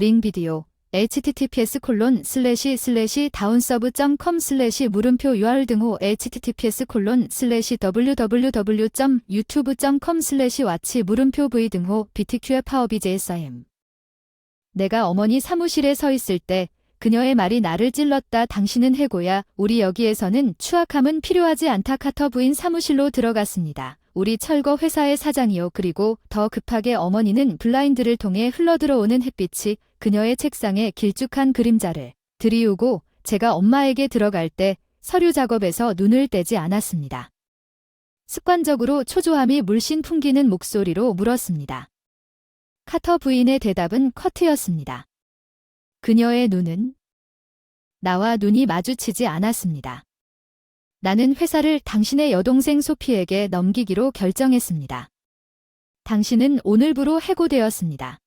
링 비디오 https 콜론 슬래시 슬래시 다운서브.com 슬래시 물음표 URL 등호 https 콜론 슬래시 www.youtube.com 슬래시 와치 물음표 v 등호 btq의 파워비제SIM 내가 어머니 사무실에 서 있을 때 그녀의 말이 나를 찔렀다. 당신은 해고야. 우리 여기에서는 추악함은 필요하지 않다. 카터 부인 사무실로 들어갔습니다. 우리 철거 회사의 사장이요. 그리고 더 급하게 어머니는 블라인드를 통해 흘러들어오는 햇빛이 그녀의 책상에 길쭉한 그림자를 들이우고 제가 엄마에게 들어갈 때 서류 작업에서 눈을 떼지 않았습니다. 습관적으로 초조함이 물씬 풍기는 목소리로 물었습니다. 카터 부인의 대답은 커트였습니다. 그녀의 눈은 나와 눈이 마주치지 않았습니다. 나는 회사를 당신의 여동생 소피에게 넘기기로 결정했습니다. 당신은 오늘부로 해고되었습니다.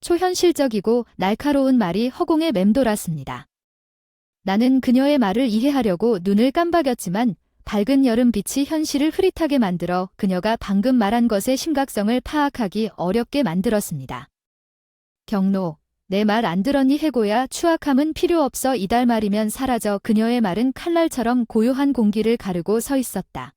초현실적이고 날카로운 말이 허공에 맴돌았습니다. 나는 그녀의 말을 이해하려고 눈을 깜박였지만 밝은 여름 빛이 현실을 흐릿하게 만들어 그녀가 방금 말한 것의 심각성을 파악하기 어렵게 만들었습니다. 경로, 내 말 안 들었니 해고야 추악함은 필요 없어 이달 말이면 사라져 그녀의 말은 칼날처럼 고요한 공기를 가르고 서 있었다.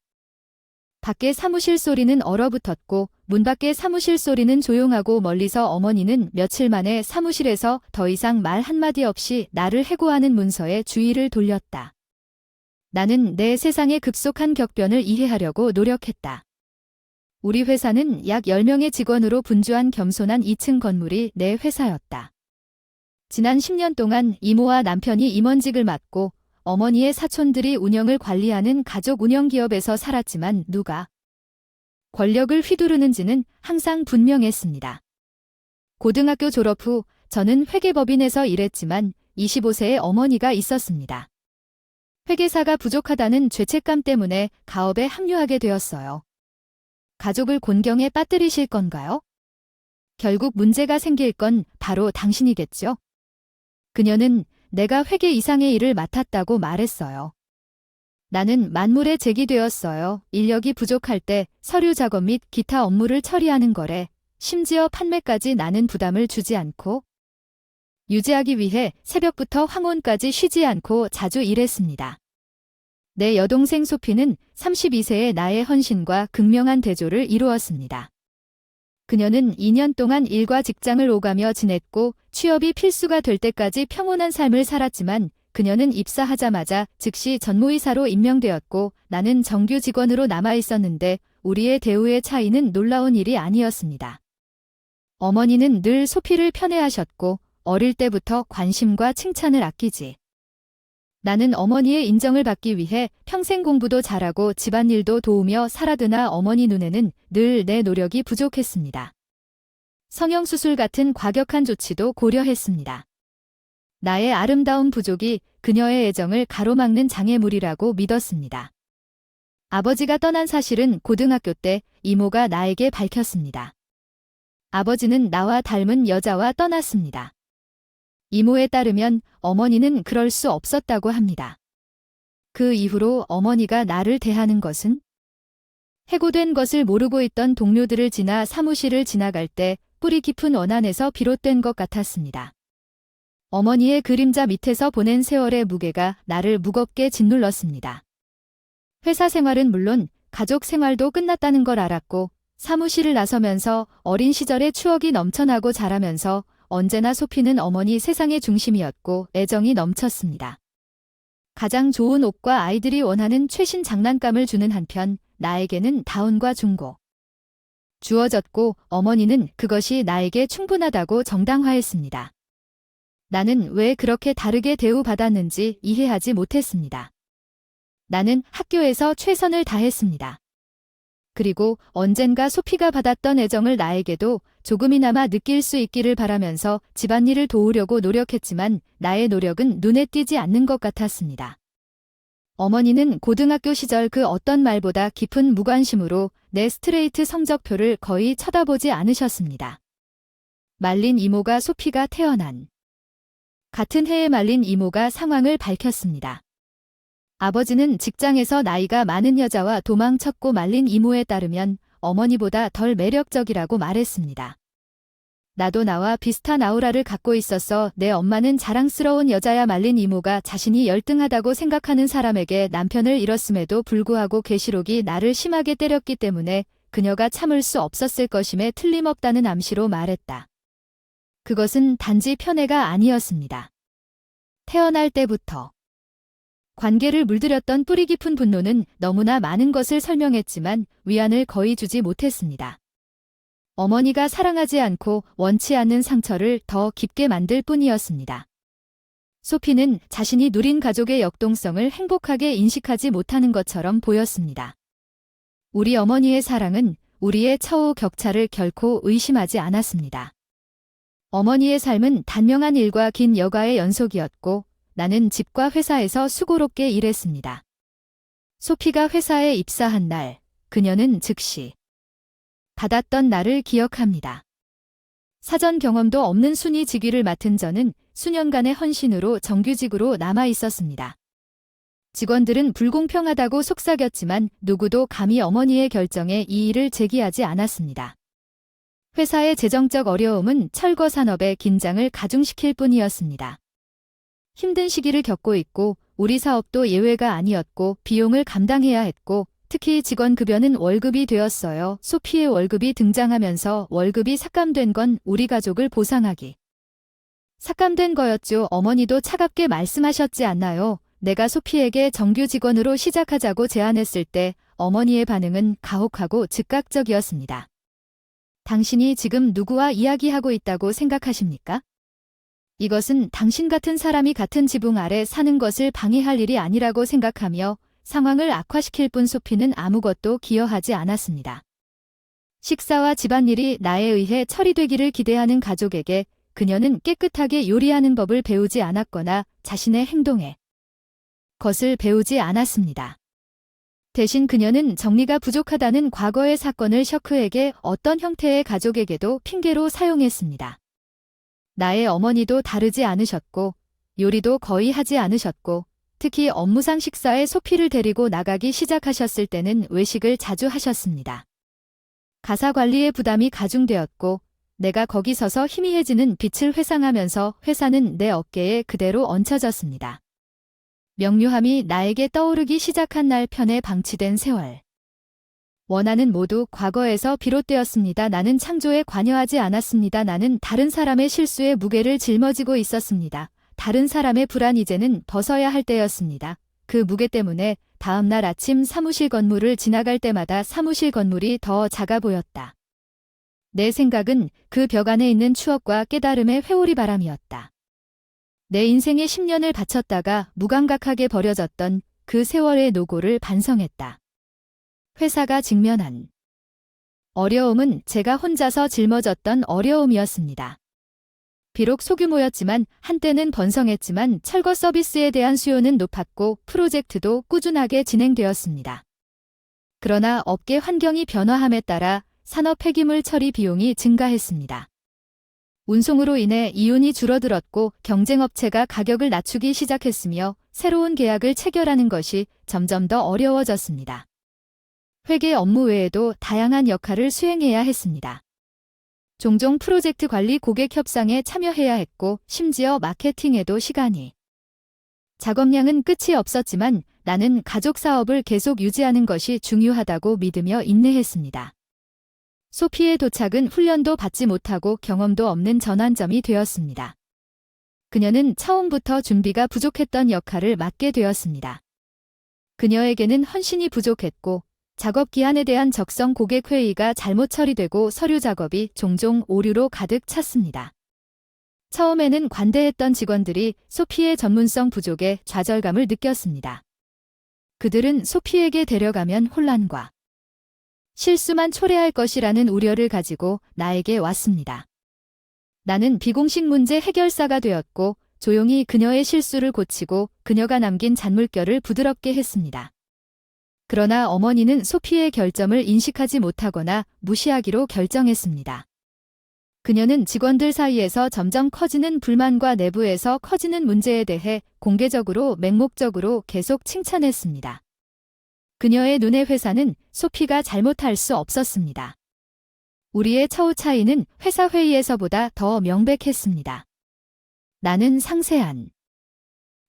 밖에 사무실 소리는 얼어붙었고 문 밖의 사무실 소리는 조용하고 멀리서 어머니는 며칠 만에 사무실에서 더 이상 말 한마디 없이 나를 해고하는 문서에 주의를 돌렸다. 나는 내 세상의 급속한 격변을 이해하려고 노력했다. 우리 회사는 약 10명의 직원으로 분주한 겸손한 2층 건물이 내 회사였다. 지난 10년 동안 이모와 남편이 임원직을 맡고 어머니의 사촌들이 운영을 관리하는 가족 운영 기업에서 살았지만 누가 권력을 휘두르는지는 항상 분명했습니다. 고등학교 졸업 후 저는 회계법인에서 일했지만 25세의 어머니가 있었습니다. 회계사가 부족하다는 죄책감 때문에 가업에 합류하게 되었어요. 가족을 곤경에 빠뜨리실 건가요? 결국 문제가 생길 건 바로 당신이겠죠? 그녀는 내가 회계 이상의 일을 맡았다고 말했어요. 나는 만물에 제기되었어요. 인력이 부족할 때 서류 작업 및 기타 업무를 처리하는 거래. 심지어 판매까지 나는 부담을 주지 않고 유지하기 위해 새벽부터 황혼까지 쉬지 않고 자주 일했습니다. 내 여동생 소피는 32세의 나의 헌신과 극명한 대조를 이루었습니다. 그녀는 2년 동안 일과 직장을 오가며 지냈고 취업이 필수가 될 때까지 평온한 삶을 살았지만 그녀는 입사하자마자 즉시 전무이사로 임명되었고 나는 정규 직원으로 남아 있었는데 우리의 대우의 차이는 놀라운 일이 아니었습니다. 어머니는 늘 소피를 편애하셨고 어릴 때부터 관심과 칭찬을 아끼지. 나는 어머니의 인정을 받기 위해 평생 공부도 잘하고 집안일도 도우며 살아드나 어머니 눈에는 늘 내 노력이 부족했습니다. 성형수술 같은 과격한 조치도 고려했습니다. 나의 아름다운 부족이 그녀의 애정을 가로막는 장애물이라고 믿었습니다. 아버지가 떠난 사실은 고등학교 때 이모가 나에게 밝혔습니다. 아버지는 나와 닮은 여자와 떠났습니다. 이모에 따르면 어머니는 그럴 수 없었다고 합니다. 그 이후로 어머니가 나를 대하는 것은 해고된 것을 모르고 있던 동료들을 지나 사무실을 지나갈 때 뿌리 깊은 원한에서 비롯된 것 같았습니다. 어머니의 그림자 밑에서 보낸 세월의 무게가 나를 무겁게 짓눌렀습니다. 회사 생활은 물론 가족 생활도 끝났다는 걸 알았고 사무실을 나서면서 어린 시절의 추억이 넘쳐나고 자라면서 언제나 소피는 어머니 세상의 중심이었고 애정이 넘쳤습니다. 가장 좋은 옷과 아이들이 원하는 최신 장난감을 주는 한편 나에게는 다운과 중고. 주어졌고 어머니는 그것이 나에게 충분하다고 정당화했습니다. 나는 왜 그렇게 다르게 대우받았는지 이해하지 못했습니다. 나는 학교에서 최선을 다했습니다. 그리고 언젠가 소피가 받았던 애정을 나에게도 조금이나마 느낄 수 있기를 바라면서 집안일을 도우려고 노력했지만 나의 노력은 눈에 띄지 않는 것 같았습니다. 어머니는 고등학교 시절 그 어떤 말보다 깊은 무관심으로 내 스트레이트 성적표를 거의 쳐다보지 않으셨습니다. 말린 이모가 소피가 태어난 같은 해에 말린 이모가 상황을 밝혔습니다. 아버지는 직장에서 나이가 많은 여자와 도망쳤고 말린 이모에 따르면 어머니보다 덜 매력적이라고 말했습니다. 나도 나와 비슷한 아우라를 갖고 있었어. 내 엄마는 자랑스러운 여자야 말린 이모가 자신이 열등하다고 생각하는 사람에게 남편을 잃었음에도 불구하고 계시록이 나를 심하게 때렸기 때문에 그녀가 참을 수 없었을 것임에 틀림없다는 암시로 말했다. 그것은 단지 편애가 아니었습니다. 태어날 때부터 관계를 물들였던 뿌리 깊은 분노는 너무나 많은 것을 설명했지만 위안을 거의 주지 못했습니다. 어머니가 사랑하지 않고 원치 않는 상처를 더 깊게 만들 뿐이었습니다. 소피는 자신이 누린 가족의 역동성을 행복하게 인식하지 못하는 것처럼 보였습니다. 우리 어머니의 사랑은 우리의 처우 격차를 결코 의심하지 않았습니다. 어머니의 삶은 단명한 일과 긴 여가의 연속이었고 나는 집과 회사에서 수고롭게 일했습니다. 소피가 회사에 입사한 날, 그녀는 즉시 받았던 나를 기억합니다. 사전 경험도 없는 순위 직위를 맡은 저는 수년간의 헌신으로 정규직으로 남아 있었습니다. 직원들은 불공평하다고 속삭였지만 누구도 감히 어머니의 결정에 이의를 제기하지 않았습니다. 회사의 재정적 어려움은 철거 산업의 긴장을 가중시킬 뿐이었습니다. 힘든 시기를 겪고 있고 우리 사업도 예외가 아니었고 비용을 감당해야 했고 특히 직원 급여는 월급이 되었어요. 소피의 월급이 등장하면서 월급이 삭감된 건 우리 가족을 보상하기. 삭감된 거였죠. 어머니도 차갑게 말씀하셨지 않나요? 내가 소피에게 정규 직원으로 시작하자고 제안했을 때 어머니의 반응은 가혹하고 즉각적이었습니다. 당신이 지금 누구와 이야기하고 있다고 생각하십니까? 이것은 당신 같은 사람이 같은 지붕 아래 사는 것을 방해할 일이 아니라고 생각하며 상황을 악화시킬 뿐 소피는 아무것도 기여하지 않았습니다. 식사와 집안일이 나에 의해 처리되기를 기대하는 가족에게 그녀는 깨끗하게 요리하는 법을 배우지 않았거나 자신의 행동에 것을 배우지 않았습니다. 대신 그녀는 정리가 부족하다는 과거의 사건을 셔크에게 어떤 형태의 가족에게도 핑계로 사용했습니다. 나의 어머니도 다르지 않으셨고, 요리도 거의 하지 않으셨고, 특히 업무상 식사에 소피를 데리고 나가기 시작하셨을 때는 외식을 자주 하셨습니다. 가사 관리의 부담이 가중되었고, 내가 거기 서서 희미해지는 빛을 회상하면서 회사는 내 어깨에 그대로 얹혀졌습니다. 명료함이 나에게 떠오르기 시작한 날 편에 방치된 세월. 원한은 모두 과거에서 비롯되었습니다. 나는 창조에 관여하지 않았습니다. 나는 다른 사람의 실수에 무게를 짊어지고 있었습니다. 다른 사람의 불안 이제는 벗어야 할 때였습니다. 그 무게 때문에 다음 날 아침 사무실 건물을 지나갈 때마다 사무실 건물이 더 작아 보였다. 내 생각은 그 벽 안에 있는 추억과 깨달음의 회오리 바람이었다. 내 인생에 10년을 바쳤다가 무감각하게 버려졌던 그 세월의 노고를 반성했다. 회사가 직면한 어려움은 제가 혼자서 짊어졌던 어려움이었습니다. 비록 소규모였지만 한때는 번성했지만 철거 서비스에 대한 수요는 높았고 프로젝트도 꾸준하게 진행되었습니다. 그러나 업계 환경이 변화함에 따라 산업 폐기물 처리 비용이 증가했습니다. 운송으로 인해 이윤이 줄어들었고 경쟁업체가 가격을 낮추기 시작했으며 새로운 계약을 체결하는 것이 점점 더 어려워졌습니다. 회계 업무 외에도 다양한 역할을 수행해야 했습니다. 종종 프로젝트 관리 고객 협상에 참여해야 했고 심지어 마케팅에도 시간이. 작업량은 끝이 없었지만 나는 가족 사업을 계속 유지하는 것이 중요하다고 믿으며 인내했습니다. 소피의 도착은 훈련도 받지 못하고 경험도 없는 전환점이 되었습니다. 그녀는 처음부터 준비가 부족했던 역할을 맡게 되었습니다. 그녀에게는 헌신이 부족했고 작업 기한에 대한 적성 고객 회의가 잘못 처리되고 서류 작업이 종종 오류로 가득 찼습니다. 처음에는 관대했던 직원들이 소피의 전문성 부족에 좌절감을 느꼈습니다. 그들은 소피에게 데려가면 혼란과 실수만 초래할 것이라는 우려를 가지고 나에게 왔습니다. 나는 비공식 문제 해결사가 되었고 조용히 그녀의 실수를 고치고 그녀가 남긴 잔물결을 부드럽게 했습니다. 그러나 어머니는 소피의 결점을 인식하지 못하거나 무시하기로 결정했습니다. 그녀는 직원들 사이에서 점점 커지는 불만과 내부에서 커지는 문제에 대해 공개적으로 맹목적으로 계속 칭찬했습니다. 그녀의 눈의 회사는 소피가 잘못할 수 없었습니다. 우리의 처우 차이는 회사 회의에서보다 더 명백했습니다. 나는 상세한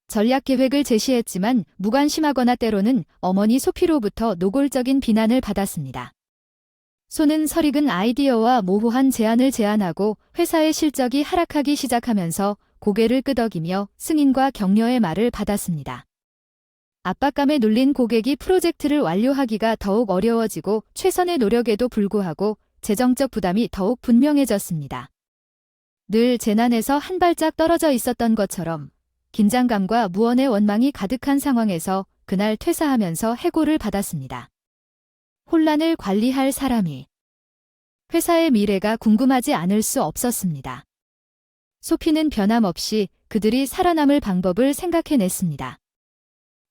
전략 계획을 제시했지만 무관심하거나 때로는 어머니 소피로부터 노골적인 비난을 받았습니다. 소는 설익은 아이디어와 모호한 제안을 제안하고 회사의 실적이 하락하기 시작하면서 고개를 끄덕이며 승인과 격려의 말을 받았습니다. 압박감에 눌린 고객이 프로젝트를 완료하기가 더욱 어려워지고 최선의 노력에도 불구하고 재정적 부담이 더욱 분명해졌습니다. 늘 재난에서 한 발짝 떨어져 있었던 것처럼 긴장감과 무언의 원망이 가득한 상황에서 그날 퇴사하면서 해고를 받았습니다. 혼란을 관리할 사람이 회사의 미래가 궁금하지 않을 수 없었습니다. 소피는 변함없이 그들이 살아남을 방법을 생각해냈습니다.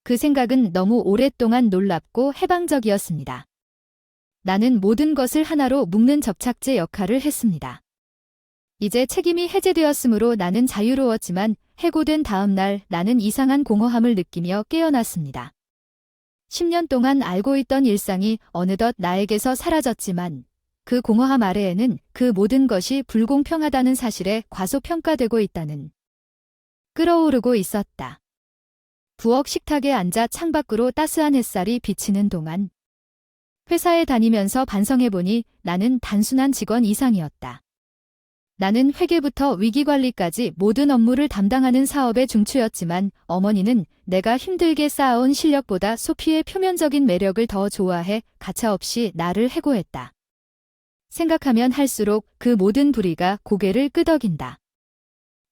그 생각은 너무 오랫동안 놀랍고 해방적이었습니다. 나는 모든 것을 하나로 묶는 접착제 역할을 했습니다. 이제 책임이 해제되었으므로 나는 자유로웠지만 해고된 다음 날 나는 이상한 공허함을 느끼며 깨어났습니다. 10년 동안 알고 있던 일상이 어느덧 나에게서 사라졌지만 그 공허함 아래에는 그 모든 것이 불공평하다는 사실에 과소평가되고 있다는 끌어오르고 있었다. 부엌 식탁에 앉아 창밖으로 따스한 햇살이 비치는 동안 회사에 다니면서 반성해보니 나는 단순한 직원 이상이었다. 나는 회계부터 위기관리까지 모든 업무를 담당하는 사업의 중추였지만 어머니는 내가 힘들게 쌓아온 실력보다 소피의 표면적인 매력을 더 좋아해 가차없이 나를 해고했다. 생각하면 할수록 그 모든 불의가 고개를 끄덕인다.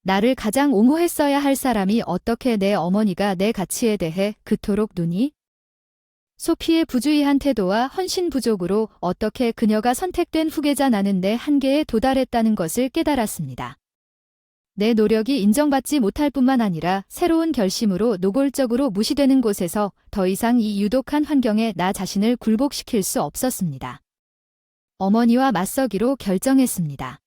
나를 가장 옹호했어야 할 사람이 어떻게 내 어머니가 내 가치에 대해 그토록 눈이 소피의 부주의한 태도와 헌신 부족으로 어떻게 그녀가 선택된 후계자 나는 내 한계에 도달했다는 것을 깨달았습니다. 내 노력이 인정받지 못할 뿐만 아니라 새로운 결심으로 노골적으로 무시되는 곳에서 더 이상 이 유독한 환경에 나 자신을 굴복시킬 수 없었습니다. 어머니와 맞서기로 결정했습니다.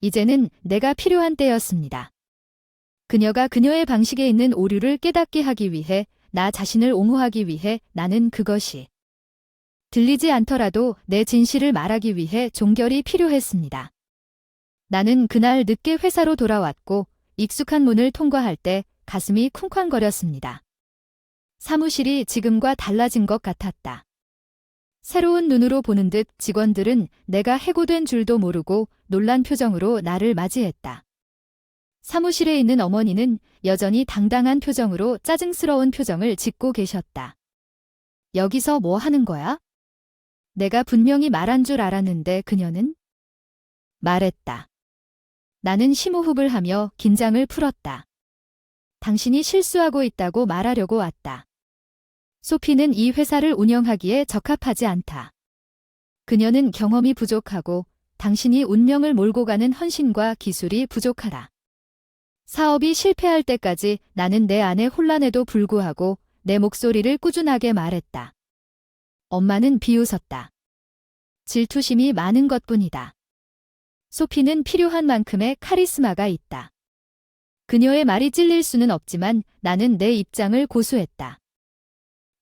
이제는 내가 필요한 때였습니다. 그녀가 그녀의 방식에 있는 오류를 깨닫게 하기 위해 나 자신을 옹호하기 위해 나는 그것이 들리지 않더라도 내 진실을 말하기 위해 종결이 필요했습니다. 나는 그날 늦게 회사로 돌아왔고 익숙한 문을 통과할 때 가슴이 쿵쾅거렸습니다. 사무실이 지금과 달라진 것 같았다. 새로운 눈으로 보는 듯 직원들은 내가 해고된 줄도 모르고 놀란 표정으로 나를 맞이했다. 사무실에 있는 어머니는 여전히 당당한 표정으로 짜증스러운 표정을 짓고 계셨다. 여기서 뭐 하는 거야? 내가 분명히 말한 줄 알았는데 그녀는 말했다. 나는 심호흡을 하며 긴장을 풀었다. 당신이 실수하고 있다고 말하려고 왔다. 소피는 이 회사를 운영하기에 적합하지 않다. 그녀는 경험이 부족하고 당신이 운명을 몰고 가는 헌신과 기술이 부족하다. 사업이 실패할 때까지 나는 내 안의 혼란에도 불구하고 내 목소리를 꾸준하게 말했다. 엄마는 비웃었다. 질투심이 많은 것 뿐이다. 소피는 필요한 만큼의 카리스마가 있다. 그녀의 말이 찔릴 수는 없지만 나는 내 입장을 고수했다.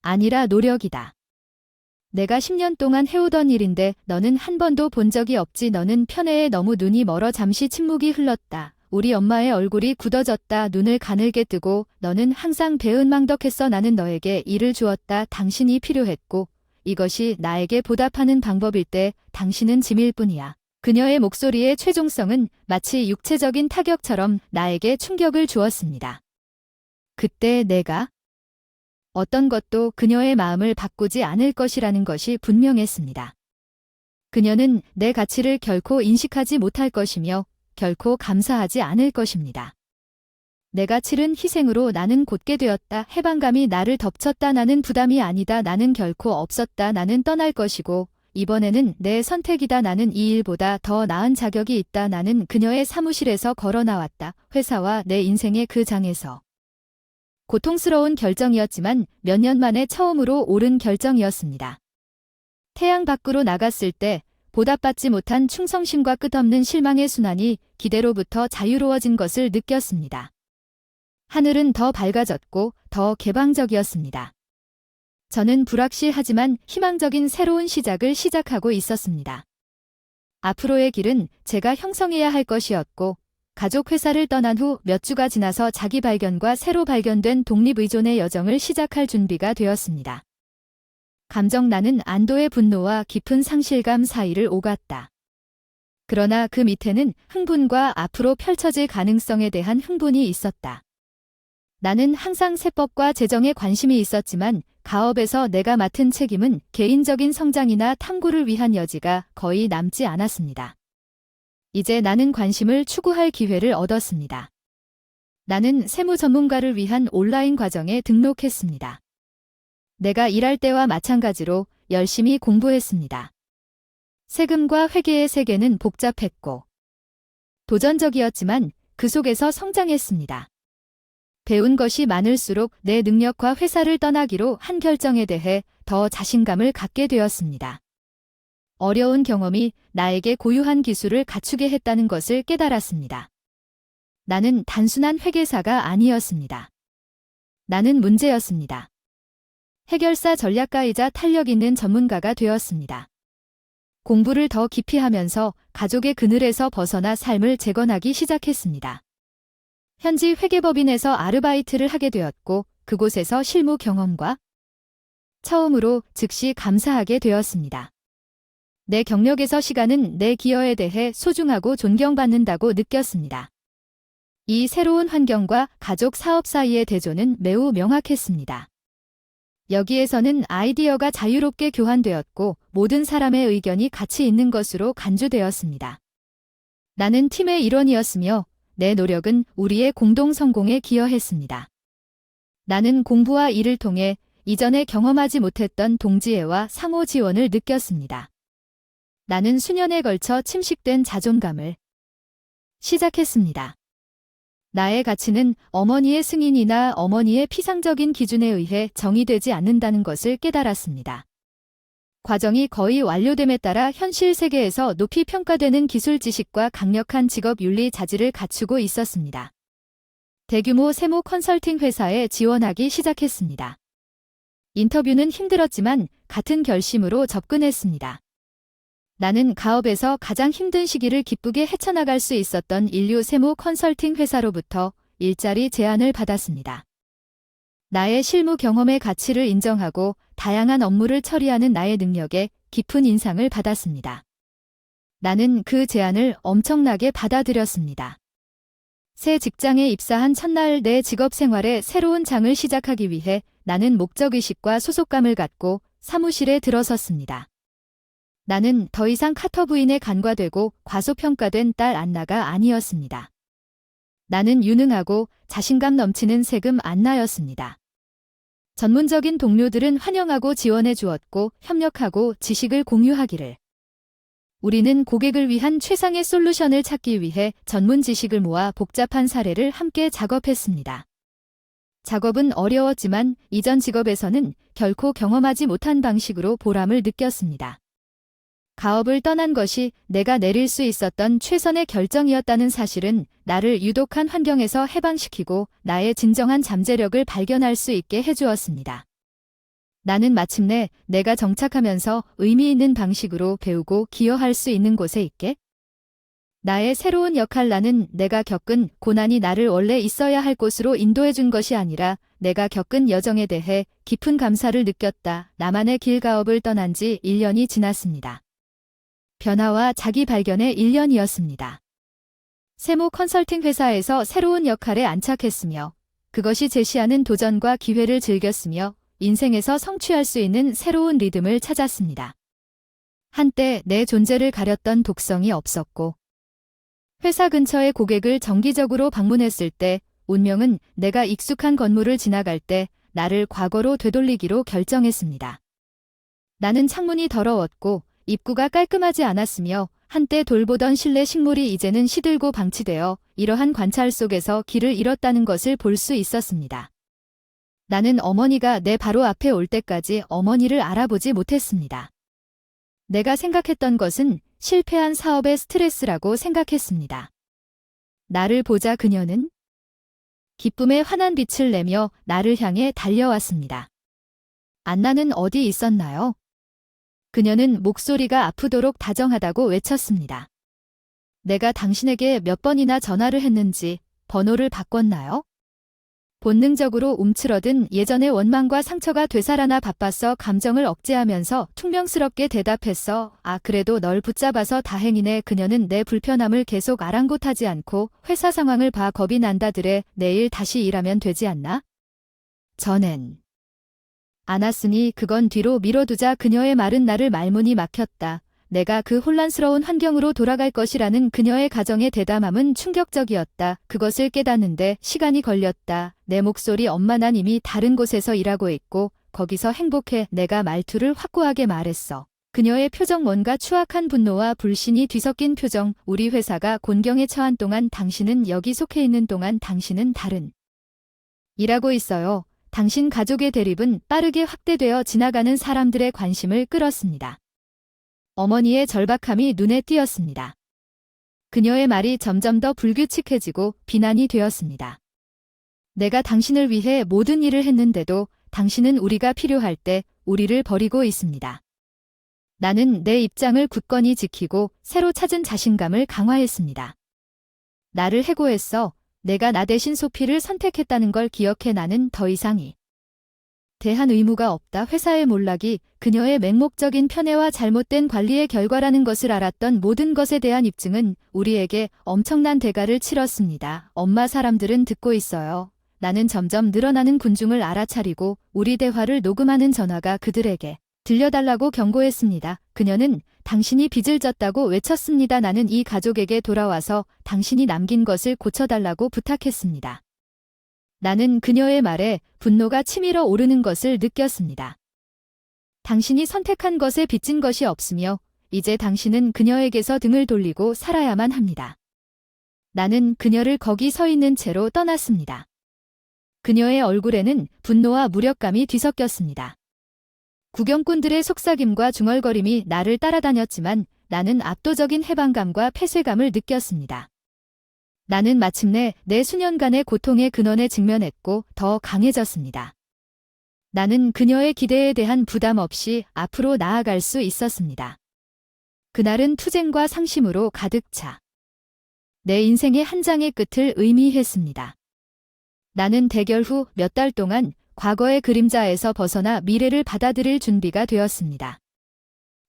아니라 노력이다. 내가 10년 동안 해오던 일인데 너는 한 번도 본 적이 없지 너는 편애에 너무 눈이 멀어 잠시 침묵이 흘렀다. 우리 엄마의 얼굴이 굳어졌다. 눈을 가늘게 뜨고 너는 항상 배은망덕했어. 나는 너에게 일을 주었다. 당신이 필요했고 이것이 나에게 보답하는 방법일 때 당신은 짐일 뿐이야. 그녀의 목소리의 최종성은 마치 육체적인 타격처럼 나에게 충격을 주었습니다. 그때 내가 어떤 것도 그녀의 마음을 바꾸지 않을 것이라는 것이 분명했습니다. 그녀는 내 가치를 결코 인식하지 못할 것이며 결코 감사하지 않을 것입니다. 내가 치른 희생으로 나는 곧게 되었다. 해방감이 나를 덮쳤다. 나는 부담이 아니다. 나는 결코 없었다. 나는 떠날 것이고 이번에는 내 선택이다. 나는 이 일보다 더 나은 자격이 있다. 나는 그녀의 사무실에서 걸어 나왔다. 회사와 내 인생의 그 장에서. 고통스러운 결정이었지만 몇 년 만에 처음으로 옳은 결정이었습니다. 태양 밖으로 나갔을 때 보답받지 못한 충성심과 끝없는 실망의 순환이 기대로부터 자유로워진 것을 느꼈습니다. 하늘은 더 밝아졌고 더 개방적이었습니다. 저는 불확실하지만 희망적인 새로운 시작을 시작하고 있었습니다. 앞으로의 길은 제가 형성해야 할 것이었고, 가족 회사를 떠난 후 몇 주가 지나서 자기 발견과 새로 발견된 독립의존의 여정을 시작할 준비가 되었습니다. 감정 나는 안도의 분노와 깊은 상실감 사이를 오갔다. 그러나 그 밑에는 흥분과 앞으로 펼쳐질 가능성에 대한 흥분이 있었다. 나는 항상 세법과 재정에 관심이 있었지만 가업에서 내가 맡은 책임은 개인적인 성장이나 탐구를 위한 여지가 거의 남지 않았습니다. 이제 나는 관심을 추구할 기회를 얻었습니다. 나는 세무 전문가를 위한 온라인 과정에 등록했습니다. 내가 일할 때와 마찬가지로 열심히 공부했습니다. 세금과 회계의 세계는 복잡했고 도전적이었지만 그 속에서 성장했습니다. 배운 것이 많을수록 내 능력과 회사를 떠나기로 한 결정에 대해 더 자신감을 갖게 되었습니다. 어려운 경험이 나에게 고유한 기술을 갖추게 했다는 것을 깨달았습니다. 나는 단순한 회계사가 아니었습니다. 나는 문제였습니다. 해결사 전략가이자 탄력 있는 전문가가 되었습니다. 공부를 더 깊이 하면서 가족의 그늘에서 벗어나 삶을 재건하기 시작했습니다. 현지 회계법인에서 아르바이트를 하게 되었고 그곳에서 실무 경험과 처음으로 즉시 감사하게 되었습니다. 내 경력에서 시간은 내 기여에 대해 소중하고 존경받는다고 느꼈습니다. 이 새로운 환경과 가족 사업 사이의 대조는 매우 명확했습니다. 여기에서는 아이디어가 자유롭게 교환되었고 모든 사람의 의견이 가치 있는 것으로 간주되었습니다. 나는 팀의 일원이었으며 내 노력은 우리의 공동 성공에 기여했습니다. 나는 공부와 일을 통해 이전에 경험하지 못했던 동지애와 상호 지원을 느꼈습니다. 나는 수년에 걸쳐 침식된 자존감을 시작했습니다. 나의 가치는 어머니의 승인이나 어머니의 피상적인 기준에 의해 정의되지 않는다는 것을 깨달았습니다. 과정이 거의 완료됨에 따라 현실 세계에서 높이 평가되는 기술 지식과 강력한 직업 윤리 자질을 갖추고 있었습니다. 대규모 세무 컨설팅 회사에 지원하기 시작했습니다. 인터뷰는 힘들었지만 같은 결심으로 접근했습니다. 나는 가업에서 가장 힘든 시기를 기쁘게 헤쳐나갈 수 있었던 인류 세무 컨설팅 회사로부터 일자리 제안을 받았습니다. 나의 실무 경험의 가치를 인정하고 다양한 업무를 처리하는 나의 능력에 깊은 인상을 받았습니다. 나는 그 제안을 엄청나게 받아들였습니다. 새 직장에 입사한 첫날 내 직업 생활의 새로운 장을 시작하기 위해 나는 목적의식과 소속감을 갖고 사무실에 들어섰습니다. 나는 더 이상 카터 부인에 간과되고 과소평가된 딸 안나가 아니었습니다. 나는 유능하고 자신감 넘치는 세금 안나였습니다. 전문적인 동료들은 환영하고 지원해 주었고 협력하고 지식을 공유하기를. 우리는 고객을 위한 최상의 솔루션을 찾기 위해 전문 지식을 모아 복잡한 사례를 함께 작업했습니다. 작업은 어려웠지만 이전 직업에서는 결코 경험하지 못한 방식으로 보람을 느꼈습니다. 가업을 떠난 것이 내가 내릴 수 있었던 최선의 결정이었다는 사실은 나를 유독한 환경에서 해방시키고 나의 진정한 잠재력을 발견할 수 있게 해주었습니다. 나는 마침내 내가 정착하면서 의미 있는 방식으로 배우고 기여할 수 있는 곳에 있게 나의 새로운 역할 나는 내가 겪은 고난이 나를 원래 있어야 할 곳으로 인도해 준 것이 아니라 내가 겪은 여정에 대해 깊은 감사를 느꼈다. 나만의 길 가업을 떠난 지 1년이 지났습니다. 변화와 자기 발견의 1년이었습니다. 세무 컨설팅 회사에서 새로운 역할에 안착했으며 그것이 제시하는 도전과 기회를 즐겼으며 인생에서 성취할 수 있는 새로운 리듬을 찾았습니다. 한때 내 존재를 가렸던 독성이 없었고 회사 근처의 고객을 정기적으로 방문했을 때 운명은 내가 익숙한 건물을 지나갈 때 나를 과거로 되돌리기로 결정했습니다. 나는 창문이 더러웠고 입구가 깔끔하지 않았으며 한때 돌보던 실내 식물이 이제는 시들고 방치되어 이러한 관찰 속에서 길을 잃었다는 것을 볼 수 있었습니다. 나는 어머니가 내 바로 앞에 올 때까지 어머니를 알아보지 못했습니다. 내가 생각했던 것은 실패한 사업의 스트레스라고 생각했습니다. 나를 보자 그녀는 기쁨의 환한 빛을 내며 나를 향해 달려왔습니다. 안나는 어디 있었나요? 그녀는 목소리가 아프도록 다정하다고 외쳤습니다. 내가 당신에게 몇 번이나 전화를 했는지 번호를 바꿨나요? 본능적으로 움츠러든 예전의 원망과 상처가 되살아나 바빠서 감정을 억제하면서 퉁명스럽게 대답했어. 아, 그래도 널 붙잡아서 다행이네. 그녀는 내 불편함을 계속 아랑곳하지 않고 회사 상황을 봐 겁이 난다드래. 내일 다시 일하면 되지 않나? 저는 안 왔으니 그건 뒤로 미뤄두자 그녀의 말은 나를 말문이 막혔다. 내가 그 혼란스러운 환경으로 돌아갈 것이라는 그녀의 가정의 대담함은 충격적이었다. 그것을 깨닫는데 시간이 걸렸다. 내 목소리 엄마 난 이미 다른 곳에서 일하고 있고 거기서 행복해 내가 말투를 확고하게 말했어. 그녀의 표정 뭔가 추악한 분노와 불신이 뒤섞인 표정 우리 회사가 곤경에 처한 동안 당신은 여기 속해 있는 동안 당신은 다른 일하고 있어요. 당신 가족의 대립은 빠르게 확대되어 지나가는 사람들의 관심을 끌었습니다. 어머니의 절박함이 눈에 띄었습니다. 그녀의 말이 점점 더 불규칙해지고 비난이 되었습니다. 내가 당신을 위해 모든 일을 했는데도 당신은 우리가 필요할 때 우리를 버리고 있습니다. 나는 내 입장을 굳건히 지키고 새로 찾은 자신감을 강화했습니다. 나를 해고했어. 내가 나 대신 소피를 선택했다는 걸 기억해 나는 더 이상이 대한 의무가 없다. 회사의 몰락이 그녀의 맹목적인 편애와 잘못된 관리의 결과라는 것을 알았던 모든 것에 대한 입증은 우리에게 엄청난 대가를 치렀습니다. 엄마 사람들은 듣고 있어요. 나는 점점 늘어나는 군중을 알아차리고 우리 대화를 녹음하는 전화가 그들에게 들려달라고 경고했습니다. 그녀는 당신이 빚을 졌다고 외쳤습니다. 나는 이 가족에게 돌아와서 당신이 남긴 것을 고쳐달라고 부탁했습니다. 나는 그녀의 말에 분노가 치밀어 오르는 것을 느꼈습니다. 당신이 선택한 것에 빚진 것이 없으며 이제 당신은 그녀에게서 등을 돌리고 살아야만 합니다. 나는 그녀를 거기 서 있는 채로 떠났습니다. 그녀의 얼굴에는 분노와 무력감이 뒤섞였습니다. 구경꾼들의 속삭임과 중얼거림이 나를 따라다녔지만 나는 압도적인 해방감과 폐쇄감을 느꼈습니다. 나는 마침내 내 수년간의 고통의 근원에 직면했고 더 강해졌습니다. 나는 그녀의 기대에 대한 부담 없이 앞으로 나아갈 수 있었습니다. 그날은 투쟁과 상심으로 가득 차. 내 인생의 한 장의 끝을 의미했습니다. 나는 대결 후 몇 달 동안 과거의 그림자에서 벗어나 미래를 받아들일 준비가 되었습니다.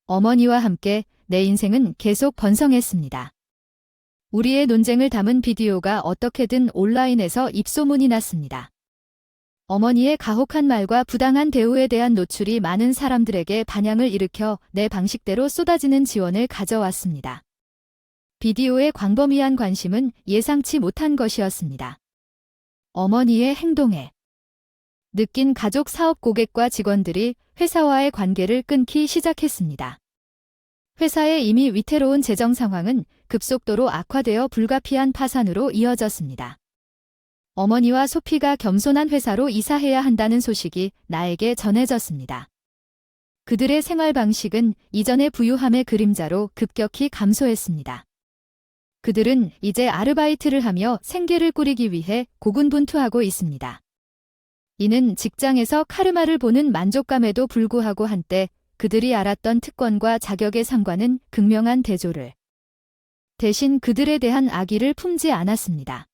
어머니와 함께 내 인생은 계속 번성했습니다. 우리의 논쟁을 담은 비디오가 어떻게든 온라인에서 입소문이 났습니다. 어머니의 가혹한 말과 부당한 대우에 대한 노출이 많은 사람들에게 반향을 일으켜 내 방식대로 쏟아지는 지원을 가져왔습니다. 비디오의 광범위한 관심은 예상치 못한 것이었습니다. 어머니의 행동에 느낀 가족 사업 고객과 직원들이 회사와의 관계를 끊기 시작했습니다. 회사의 이미 위태로운 재정 상황은 급속도로 악화되어 불가피한 파산으로 이어졌습니다. 어머니와 소피가 겸손한 회사로 이사해야 한다는 소식이 나에게 전해졌습니다. 그들의 생활 방식은 이전의 부유함의 그림자로 급격히 감소했습니다. 그들은 이제 아르바이트를 하며 생계를 꾸리기 위해 고군분투하고 있습니다. 이는 직장에서 카르마를 보는 만족감에도 불구하고 한때 그들이 알았던 특권과 자격의 상관은 극명한 대조를 대신 그들에 대한 악의를 품지 않았습니다.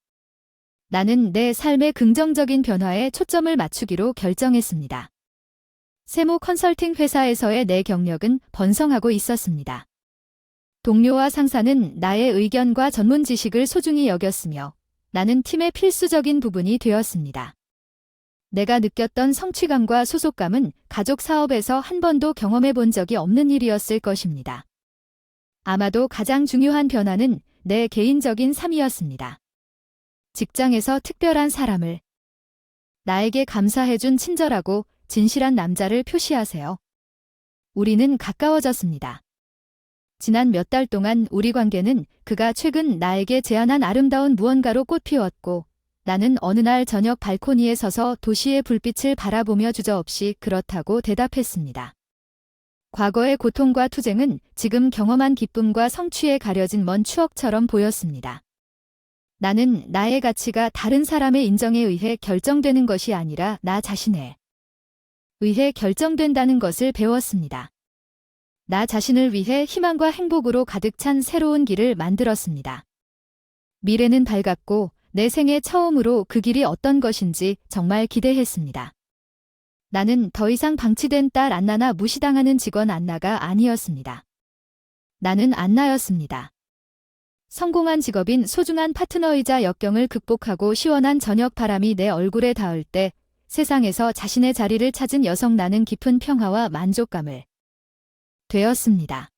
나는 내 삶의 긍정적인 변화에 초점을 맞추기로 결정했습니다. 세무 컨설팅 회사에서의 내 경력은 번성하고 있었습니다. 동료와 상사는 나의 의견과 전문 지식을 소중히 여겼으며 나는 팀의 필수적인 부분이 되었습니다. 내가 느꼈던 성취감과 소속감은 가족 사업에서 한 번도 경험해 본 적이 없는 일이었을 것입니다. 아마도 가장 중요한 변화는 내 개인적인 삶이었습니다. 직장에서 특별한 사람을 나에게 감사해준 친절하고 진실한 남자를 표시하세요. 우리는 가까워졌습니다. 지난 몇 달 동안 우리 관계는 그가 최근 나에게 제안한 아름다운 무언가로 꽃피웠고 나는 어느 날 저녁 발코니에 서서 도시의 불빛을 바라보며 주저없이 그렇다고 대답했습니다. 과거의 고통과 투쟁은 지금 경험한 기쁨과 성취에 가려진 먼 추억처럼 보였습니다. 나는 나의 가치가 다른 사람의 인정에 의해 결정되는 것이 아니라 나 자신에 의해 결정된다는 것을 배웠습니다. 나 자신을 위해 희망과 행복으로 가득 찬 새로운 길을 만들었습니다. 미래는 밝았고 내 생애 처음으로 그 길이 어떤 것인지 정말 기대했습니다. 나는 더 이상 방치된 딸 안나나 무시당하는 직원 안나가 아니었습니다. 나는 안나였습니다. 성공한 직업인 소중한 파트너이자 역경을 극복하고 시원한 저녁 바람이 내 얼굴에 닿을 때 세상에서 자신의 자리를 찾은 여성 나는 깊은 평화와 만족감을 되었습니다.